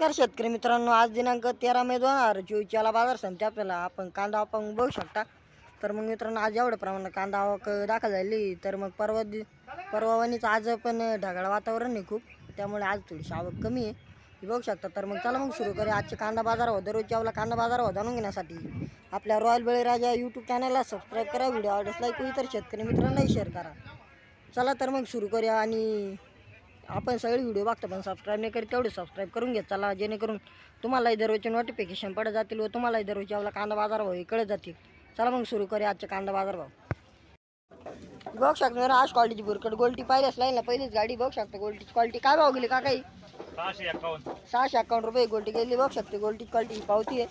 नमस्कार शेतकरी मित्रांनो आज दिनांक तेरा मे दोन हजार चोवीसच्याला बाजार सांगते आपल्याला आपण कांदा आपण बघू शकता. तर मग मित्रांनो आज एवढ्या प्रमाणात कांदा आवक दाखल झाली. तर मग परवा दि परवानीचं आज पण ढगाळ वातावरण आहे खूप. त्यामुळे आज थोडीशी आवक कमी आहे. हे बघू शकता. तर मग चला मग सुरू करूया. आजचे कांदा बाजार हो दररोजच्या आपला कांदा बाजार हो जाणून घेण्यासाठी आपल्या रॉयल बळीराजा यूट्यूब चॅनलला सबस्क्राईब करा. व्हिडिओ आवडल्यास लाईक तर शेतकरी मित्रांनाही शेअर करा. चला तर मग सुरू करूया आणि आपण सगळे व्हिडिओ बघतो पण सबस्क्राईब नाही करीत तेवढे सबस्क्राईब करून घेत चला. जेणेकरून तुम्हालाही दररोजचे नोटिफिकेशन पडत जातील व तुम्हालाही दररोजचे आपला कांदा बाजार भाव हे कळत जातील. चला मग सुरू करूया आजचे कांदा बाजार भाव. बघू शकतो ना आज क्वालिटीची बुरकट गोल्टी पाहिल्यास लाईनला पहिलीच गाडी. बघू शकतो गोल्टीची क्वालिटी काय भाव गेली का काही सहाशे अकाउंट रुपये गोल्टी गेली. बघू शकते गोल्टीची क्वालिटी पावती आहे.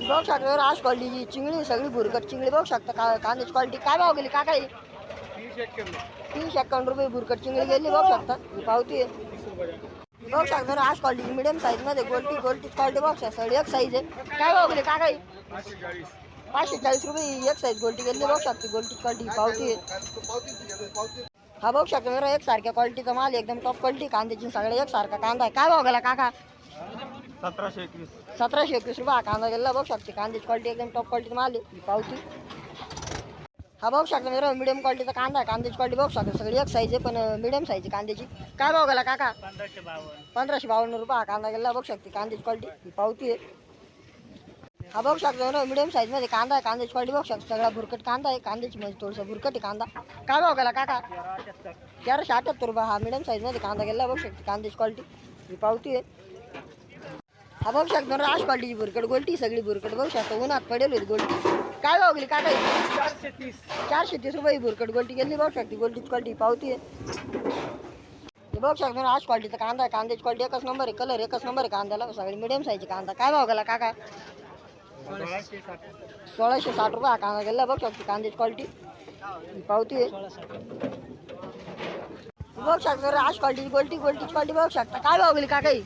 बघू शकतो आज क्वालिटीची चिंगळी सगळी बुरकट चिंगळी. बघू शकता का कांद्याची क्वालिटी काय भाव गेली का काही तीनशे अकाउंट रुपये बुरकट चिंगळी गेली बघू शकता. ही पावती आहे. बघू शकतो ना आज क्वालिटी मिडियम साईजमध्ये गोल्टी गोल्टी क्वालिटी बघू शकता. एक साईज आहे. काय भाव गेली का काही पाचशे चाळीस रुपये एक साईज गोल्टी गेली बघू शकते. गोल्टी क्वालिटी पावती आहे. हा बघू शकतो एक सारख्या क्वालिटीचा माल एकदम टॉप क्वालिटी कांद्याची सगळे एक सारखा कांदा आहे. काय भाव गेला काका? सतराशे एकवीस. सतराशे एकवीस रुपये हा कांदा गेला बघू शकते. कांद्याची क्वालिटी एकदम टॉप क्वालिटी माल आहे. ही पावती. हा बघू शकता मेरा मिडियम क्वालिटीचा कांदा आहे. कांद्याची क्वालिटी बघू शकता. सगळी एक साईज आहे पण मिडियम साईज आहे कांद्याची. काय भाव गेला काका? पंधराशे बावन्न. पंधराशे बावन्न रुपये. हा कांदा गेला बघू शकते. कांद्याची क्वालिटी ही पावती आहे. हा बघू शकतो ना मिडियम साईजमध्ये कांदा आहे. कांद्याची क्वालिटी बघू शकता. सगळा भुरकट कांदा आहे. कांद्याची म्हणजे थोडंसं भुरकट आहे कांदा. काय भाव गेला काका? अठ्याहत्तर चारशे अठ्याहत्तर रुपये. हा मिडियम साईजमध्ये कांदा गेला बघू शकते. कांद्याची क्वालिटी ही पावती आहे. हा बघू शकतो राज क्वालिटीची भुरकट गोलटी सगळी भुरकट बघू शकतो उन्हात पडेल होती गोलटी. काय भाव गेली? ही? चारशे तीस. चारशे तीस रुपये भुरकट गोलटी गेली. बघू शकते गोलटीची क्वालिटी पावती आहे. बघू शकतो आज क्वालिटीचा कांदा आहे. कांद्याची क्वालिटी एकच नंबर आहे. कलर एकच नंबर आहे कांद्याला. सगळी मिडियम साईजची कांदा. काय भाव गेला काका? सोळाशे साठ रुपये हा कांदा गेला. बघू शकते कांद्याची क्वालिटी पावती आहे. बघू शकतो आज क्वालिटीची गोलटी गोलटीची क्वालिटी बघू शकता. काय भाव गेली काका ही?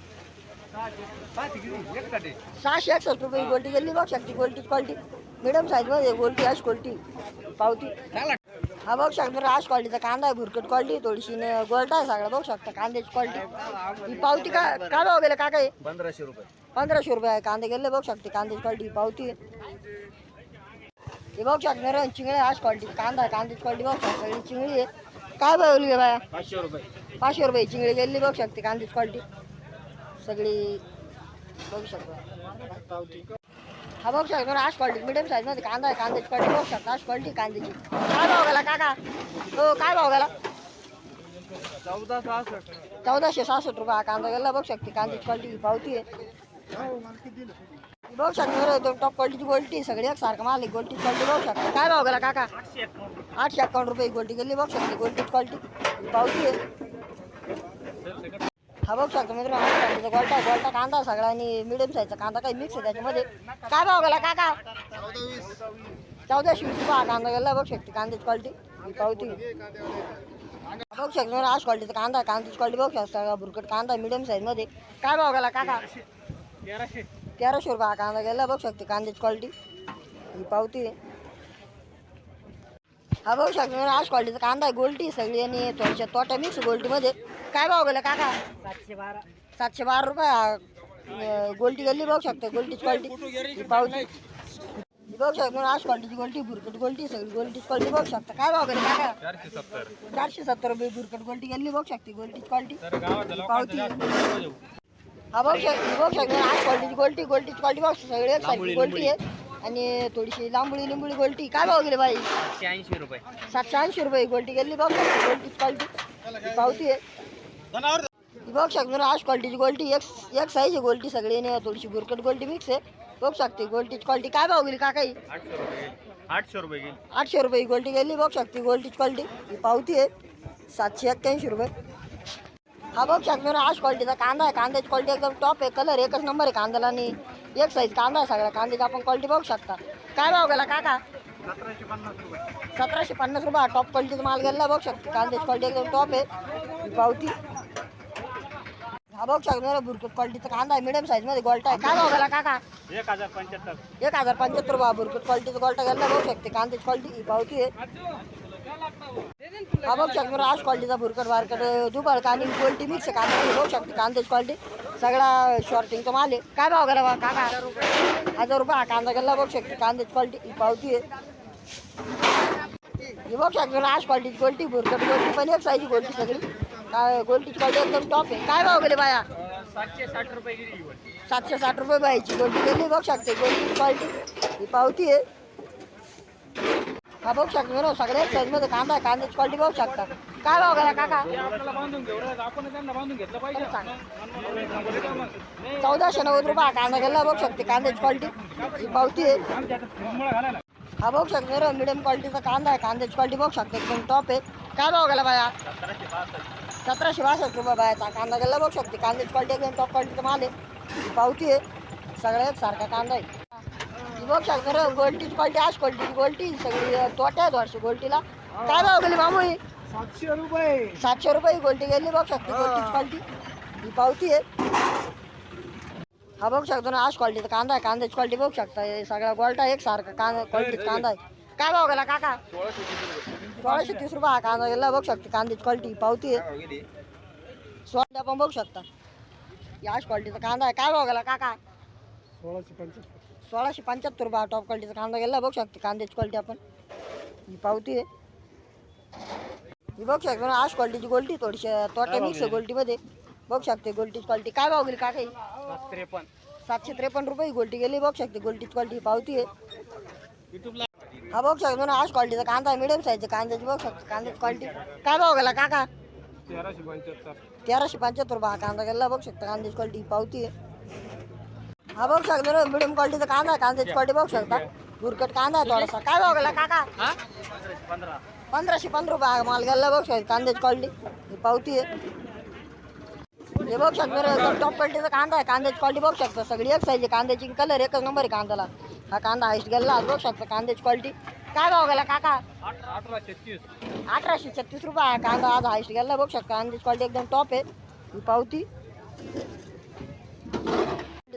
एकसाठी. सहाशे एकसष्ट रुपये गोल्टी गेली. बघ शकते गोल्टीची क्वालिटी मिडियम साईजमध्ये गोल्टी अशी क्वालिटी पावती. हा बघू शकतो राज क्वालिटीचा कांदा आहे भुरकट क्वालिटी थोडीशी गोल्टा आहे सगळा बघू शकता कांद्याची क्वालिटी ही पावती का काय भाव गेले का काय पंधराशे रुपये. पंधराशे रुपये आहे कांदे गेले बघू शकते कांद्याची क्वालिटी पावती. आहे. हे बघू शकतो चिंगळे आज क्वालिटी कांदा आहे कांद्याची क्वालिटी बघू शकता सगळी चिंगळी आहे काय भाव गेली बाया? पाचशे रुपये. पाचशे रुपये चिंगडी गेली बघू शकते कांद्याची क्वालिटी सगळी बघू शकतो. पावती. हा बघू शकतो ना आज क्वालिटी मिडियम साईजमध्ये कांदा आहे कांद्याची क्वालिटी बघू शकता आज क्वालिटी कांद्याची. काय भाव गेला काका? हो काय भाव गेला? चौदा सहासष्ट चौदाशे सहासष्ट रुपये हा कांदा गेला बघू शकते कांद्याची क्वालिटी पावती आहे. बघू शकतो दोन टॉप क्वालिटीची गोल्टी सगळी एक सारखं माल गोल्टी क्वालिटी बघू शकता. काय भाव गेला काका? आठशे आठशे अकाउंट रुपये गोल्टी गेली बघू शकते गोल्टीची क्वालिटी पावती आहे. हा बघू शकतो मित्र गोलटा गोलटा कांदा सगळा आणि मिडियम साईजचा कांदा काही मिक्स आहे त्याच्यामध्ये. काय भाव गेला काका? चौदाशे वीस. रुपये कांदा गेला बघू शकते कांद्याची क्वालिटी ही पावती. बघू शकतो आज क्वालिटीचा कांदा कांद्याची क्वालिटी बघू शकता भुरकट कांदा मिडियम साईजमध्ये काय भाव गेला काका? तेराशे. तेराशे रुपये. हा कांदा गेला बघू शकते कांद्याची क्वालिटी ही पावती आहे. हा बघू शकतो आज क्वालिटीचा कांदा आहे गोल्टी सगळी आणि थोड्याशा तोटा मिक्स गोल्टीमध्ये. काय भाव गेला काका? सातशे बारा. सातशे बारा रुपये. हा, गोल्टी गेली बघू शकतो गोल्टीची क्वालिटी पावती ही बघू शकतो आज क्वालिटीची गोल्टी भुरकट गोल्टी सगळी गोल्टीची क्वालिटी बघू शकता. काय भाव गेला काका? चारशे सत्तर. रुपये भुरकट गोल्टी गेली बघू शकते गोल्टीची क्वालिटी पावती हा बघू शकतो बघू शकतो आज क्वालिटीची गोल्टी गोल्टीची क्वालिटी बघू शकतो सगळी गोल्टी आहे. आणि थोडीशी लांबुळी लिंबुळी गोल्टी. काय भाव गेली बाई? सातशे ऐंशी रुपये. सातशे ऐंशी रुपये गोल्टी गेली. बघू शकतो गोल्टीची क्वालिटी पावती आहे. ही बघू शकतो ना आज क्वालिटीची गोल्टी. एक एक साईज गोल्टी सगळी आणि थोडीशी भुरकट गोल्टी मिक्स आहे. बघू शकते गोल्टीची क्वालिटी काय भाव गेली का काही आठशे रुपये गेली. आठशे रुपये ही गोल्टी गेली. बघू शकते गोल्टीची क्वालिटी ही पावती आहे. सातशे एक्क्याऐंशी रुपये. हा बघू शकतो ना आज क्वालिटीचा कांदा आहे. कांद्याची क्वालिटी एकदम टॉप आहे. कलर एकच नंबर आहे कांद्याला आणि एक साईज कांदा आहे सगळ्या कांद्याची आपण क्वालिटी बघू शकता. काय भाव गेला काका? सतराशे पन्नास रुपये. सतराशे पन्नास रुपये टॉप क्वालिटीचा माल गेला बघू शकतो. कांद्याची क्वालिटी एकदम टॉप आहे. पावती. हा बघू शकतो. ना भुरकट क्वालिटीचा कांदा आहे. मिडियम साईजमध्ये गोल्टा आहे. काय भाव गेला काका? एक हजार पंच्याहत्तर. एक हजार पंच्याहत्तर रुपये भुरकट क्वालिटीचा गोल्टा गेला बघू शकते. कांद्याची क्वालिटी पावती आहे. हा बघू शकतो आज क्वालिटीचा भुरकट बारकट दुबाळ आणि क्वालिटी मिक्स आहे कांदा बघू शकते कांद्याची क्वालिटी सगळा शॉर्टिंगचा माल आहे काय भाव गेला बा काका हजार रुपये हा कांदा गेला बघू शकते कांद्याची क्वालिटी पावती आहे ही बघू शकतो आज क्वालिटीची क्वालिटी भुरकट क्वालिटी पण एक साईजची क्वालिटी सगळी काय क्वालिटीची क्वालिटी एकदम टॉप आहे काय भाव गेले बाया सातशे साठ रुपये ही. सातशे साठ रुपये बायची क्वालिटी गेली बघू शकते क्वालिटीची क्वालिटी ही पावती आहे हा बघू शकतो ना सगळ्या साईजमध्ये कांदा आहे कांद्याची क्वालिटी बघू शकता. काय भाव गेला काका? आपल्याला बांधून घेऊ रे. आपण त्यांना बांधून घेतलं पाहिजे. सांग. नाही, चौदाशे नव्वद रुपये हा कांदा गेला बघू शकते कांद्याची क्वालिटी ही पावती आहे. हा बघू शकतो ना मिडियम क्वालिटीचा कांदा आहे कांद्याची क्वालिटी बघू शकते एकदम टॉप आहे. काय भाव गेला बाया? सतराशे बासष्ट. रुपये बायाचा कांदा गेला बघू शकते कांद्याची क्वालिटी एकदम टॉप क्वालिटीचा माल आहे. पावती आहे. सगळ्या एक सारखा कांदा आहे. बघू शकतो ना गोल्टीची क्वालिटी आज क्वालिटीची गोल्टी सगळी तोट्या वर्ष गोल्टीला. काय भाव गेली मामू ही सातशे रुपये. सातशे रुपये गोल्टी गेली बघू शकते गोल्टीची क्वालिटी ही पावती आहे. हा बघू शकतो ना आज क्वालिटीचा कांदा आहे कांद्याची क्वालिटी बघू शकता. हे सगळा गोल्टा एक सारखा कांदा क्वालिटीचा कांदा आहे. काय भाव गेला काका? सोळाशे तीस रुपये हा कांदा गेला बघू शकते कांद्याची क्वालिटी पावती आहे. सोळा आपण बघू शकता. याच क्वालिटीचा कांदा आहे. काय भाव गेला काका? सोळाशे पंच्याहत्तर सोळाशे पंच्याहत्तर रुपये टॉप क्वालिटीचा कांदा गेला बघू शकते कांद्याची क्वालिटी आपण. ही पावती आहे. ही बघू शकतो ना आज क्वालिटीची गोल्टी थोडीशी तोट्या मिक्स आहे गोल्टीमध्ये बघू शकते गोल्टीची क्वालिटी काय भाव गेली काका ही? त्रेपन्न. सातशे त्रेपन्न रुपये ही गोल्टी गेली. बघू शकते गोल्टीची क्वालिटी पावती आहे. युट्यूबला हा बघू शकतो ना आज क्वालिटीचा कांदा आहे मिडियम साईजचा कांद्याची बघू शकतो कांद्याची क्वालिटी काय भाव गेला काका? तेराशे पंच्याहत्तर. तेराशे पंच्याहत्तर रुपये हा कांदा गेला. बघू शकता कांद्याची क्वालिटी पावती आहे. हा बघू शकतो ना मिडियम क्वालिटीचा कांदा आहे कांद्याची क्वालिटी बघू शकता. भुरकट कांदा आहे थोडासा. काय भाव गेला काका? पंधरा पंधराशे पंधरा रुपये. माल गेला बघू शकता कांद्याची क्वालिटी ही पावती आहे. हे बघू शकतो टॉप क्वालिटीचा कांदा आहे. कांद्याची क्वालिटी बघू शकता. सगळी एक साईज कांद्याची कलर एकच नंबर आहे कांद्याला. हा कांदा हाईस्ट गेला आज बघू शकता कांद्याची क्वालिटी काय भाव गेला काका? अठराशे छत्तीस रुपये हा कांदा आज हाईस्ट गेला बघू शकता. कांद्याची क्वालिटी एकदम टॉप आहे. ही पावती.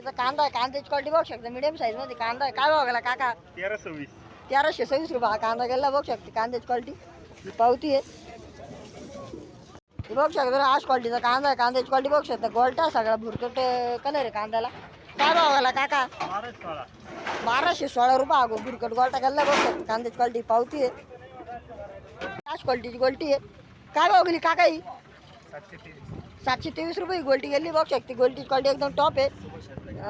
तिचा कांदा आहे कांद्याची क्वालिटी बघू शकता. मिडियम साईजमध्ये कांदा आहे. काय गेला काका? तेरा सव्वीस तेराशे सव्वीस रुपये हा कांदा गेला बघू शकते. कांद्याची क्वालिटी ही पावती आहे. हे बघू शकता आज क्वालिटीचा कांदा आहे. कांद्याची क्वालिटी बघू शकता. गोल्टा सगळा भुरकट कलर आहे कांद्याला. काय गेला काका? सोळा. बाराशे सोळा रुपये अगो भुरकट गोल्टा गेला बघू शकता. कांद्याची क्वालिटी पावती आहे. आज क्वालिटीची गोल्टी आहे. काय गेली काका ही? सातशे तेवीस सातशे तेवीस रुपये गोल्टी गेली, बघू शकते. गोल्टी क्वालिटी एकदम टॉप आहे.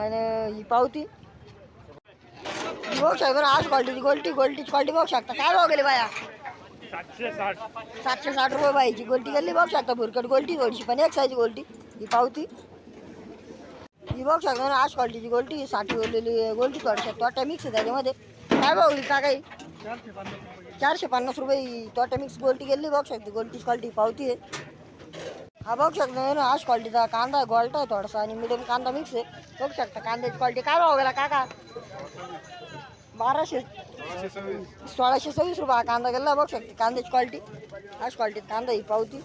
आणि, ही पावती. बघू शकता आज क्वालिटीची गोल्टी गोल्टीची क्वालिटी बघू शकता. काय भाव बाया? सातशे साठ रुपये बाईची गोल्टी गेली, बघू शकता. भुरकट गोल्टी थोडीशी पण एक साईज गोल्टी ही पावती. ही बघू शकता आज क्वालिटीची गोल्टी साठी गोल्टी थोड्याशा तोट्या मिक्स आहे त्याच्यामध्ये. काय भाव का काही चारशे पन्नास रुपये तोट्या मिक्स गोल्टी गेली, बघू शकते. गोल्टीची क्वालिटी पावती आहे. हा बघू शकता ना आज क्वालिटीचा कांदा आहे गोल्टा आहे थोडासा आणि मिडियम कांदा मिक्स आहे. बघू शकता कांद्याची क्वालिटी काय भाव गेला काका? बाराशे सोळाशे सव्वीस रुपये हा कांदा गेला बघू शकते कांद्याची क्वालिटी आज क्वालिटीत कांदा ही पावती.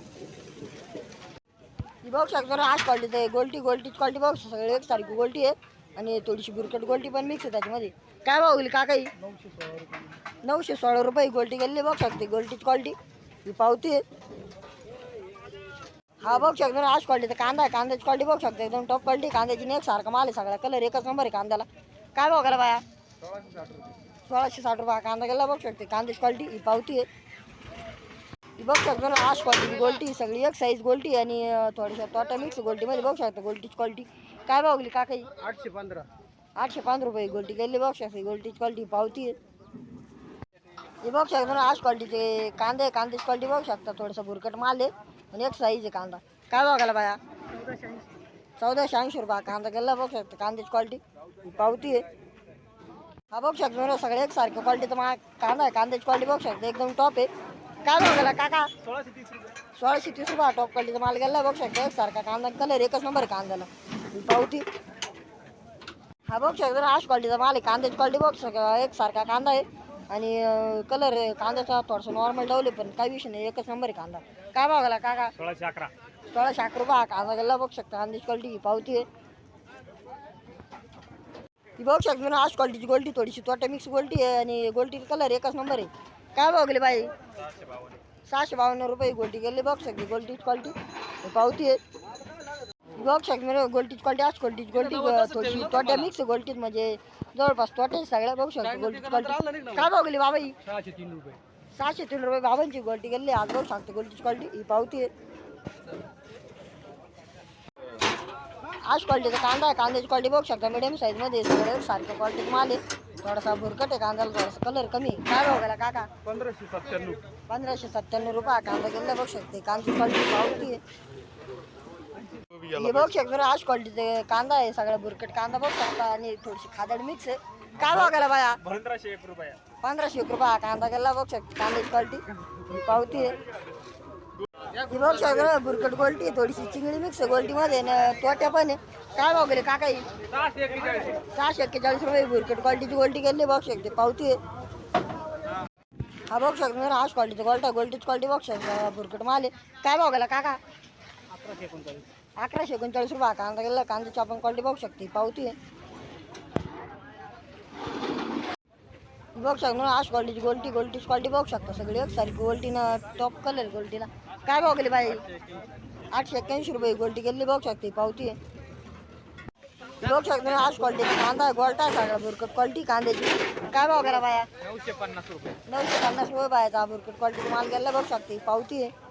ही बघू शकतो ना आज क्वालिटीत आहे गोल्टी गोल्टीची क्वालिटी बघू शकता सगळे एक सारखी गोल्टी आहे. आणि थोडीशी बुरकट गोल्टी पण मिक्स आहे त्याच्यामध्ये. काय भाव गेली काका ही? नऊशे सोळा रुपये. नऊशे सोळा रुपये गोल्टी गेलेली बघू शकते गोल्टीची क्वालिटी ही पावती आहे. हा बघू शकतो. आज क्वालिटीचा कांदा आहे. कांद्याची क्वालिटी बघू शकता. एकदम टॉप क्वालिटी कांद्याची नाही एक सारखा माल आहे सगळा. कलर एकच नंबर आहे कांद्याला. काय भाव गेला बाया? सोळाशे साठ रुपये. कांदा गेला बघू शकते. कांद्याची क्वालिटी ही पावती आहे. ही बघू शकतो ना आज क्वालिटी गोल्टी. सगळी एक साईज गोल्टी आणि थोडीशा तोटा मिक्स गोल्टीमध्ये बघू शकता. गोल्टीची क्वालिटी काय भाव गेली का काही आठशे पंधरा. आठशे पंधरा रुपये गोल्टी गेली बघू शकते. गोल्टीची क्वालिटी पावती आहे. हे बघू शकतो ना आज क्वालिटीचे कांदे कांद्याची क्वालिटी बघू शकता. थोडासा भुरकट माल आहे. आणि एक साईज आहे कांदा. काय बघायला बाया? चौदाशे ऐंशी रुपये. कांदा गेला बघू शकता कांद्याची क्वालिटी पावती आहे. हा बघू शकतो ना सगळे. एक क्वालिटी तर मा कांदा आहे. कांद्याची क्वालिटी बघू शकता एकदम टॉप आहे. काय बघायला काका? सोळाशे तीस रुपये. टॉप क्वालिटीचा माल गेला बघू शकतो एकसारखा कांदा कलर एकच नंबर कांद्याला. पावती. हा बघू शकतो ना आज क्वालिटीचा माल आहे. कांद्याची क्वालिटी बघू शकतो एकसारखा कांदा आहे. आणि कलर कांद्याचा थोडासा नॉर्मल डावले पण काही विषय नाही. एकच नंबर आहे कांदा. काय बघायला काका सोळाशे अकरा. सोळाशे अकरा रुपये हा कांदा गेला बघू शकता. कांद्याची क्वालिटी ही पावती आहे. ही बघू शकतो ना आज क्वालिटीची गोल्टी थोडीशी. तोटा मिक्स गोल्टी आहे आणि गोल्टीचा कलर एकच नंबर आहे. काय भाव गेले बाई? सहाशे बावन्न. रुपये गोल्टी गेली. बघू शकते गोल्टीची क्वालिटी ही पावती आहे. बघू शकतो मी गोल्टीच क्वालिटी आज गोल्टीच गोल्टी थोडीशी तोट्या मिक्स गोल्टीत म्हणजे जवळपास तोटे सगळ्या. बघू शकतो गोल्टीच क्वालिटी काय बघली बाबा ही सहाशे तीन रुपये. सहाशे तीन रुपये बाबांची गोल्टी गेली आज बघू शकतो गोल्टीची क्वालिटी ही पावती आहे. आज क्वालिटीचा कांदा आहे कांद्याची क्वालिटी बघू शकता मिडियम साईजमध्ये सगळं सारख्या क्वालिटीत माल आहे. थोडासा भुरकट आहे कांद्याला थोडासा कलर कमी. काय भाव गेला काका? पंधराशे सत्त्याण्णव. पंधराशे सत्त्याण्णव रुपये कांदा गेला बघू शकते. कांद्याची क्वालिटी पावती आहे. हे बघू शकतो आज क्वालिटीचे कांदा आहे सगळा बुरकट कांदा बघू शकता. आणि थोडीशी खादड मिक्स आहे. काय भाव गेला बाया? पंधराशे एक रुपया. पंधराशे एक रुपये कांदा गेला बघू शकते कांद्याची क्वालिटी पावती आहे. ही बघ शकतो बुरकट गोल्टी थोडीशी चिंगडी मिक्स आहे गोल्टीमध्ये न तोट्या पण आहे. काय भाव गेले काका ही? सहाशे एक्केचाळीस रुपये बुरकट क्वालिटीची गोल्टी गेली बघू शकते पावती आहे. हा बघू शकतो राज आज क्वालिटीची गोल्टा गोल्टीची क्वालिटी बघ शकतो बुरकट माल आहे. काय भाव गेला काका? अकराशे एकोणचाळीस. अकराशे एकोणचाळीस रुपये कांदा गेला कांद्याची आपण क्वालिटी बघू शकते पावती आहे. बघू सकता ना आज क्वालिटीची गोल्टी गोल्टी क्वालिटी बघू शकता सगळी. एक सारखी गोल्टीनं टॉप कलर गोल्टीला काय भाव गेली बाई? आठशे एक्क्याऐंशी रुपये गोल्टी गेली बघू शकते पावती. है बघू शकतो ना आज क्वालिटीचा कांदा आहे गोल्टा आहे सगळा बुरकट क्वालिटी कांद्याची. काय भाव गेला बाया? नऊशे पन्नास रुपये. नऊशे पन्नास रुपये बायाचा बुरकट क्वालिटी माल गेला बघू शकते पावती. आहे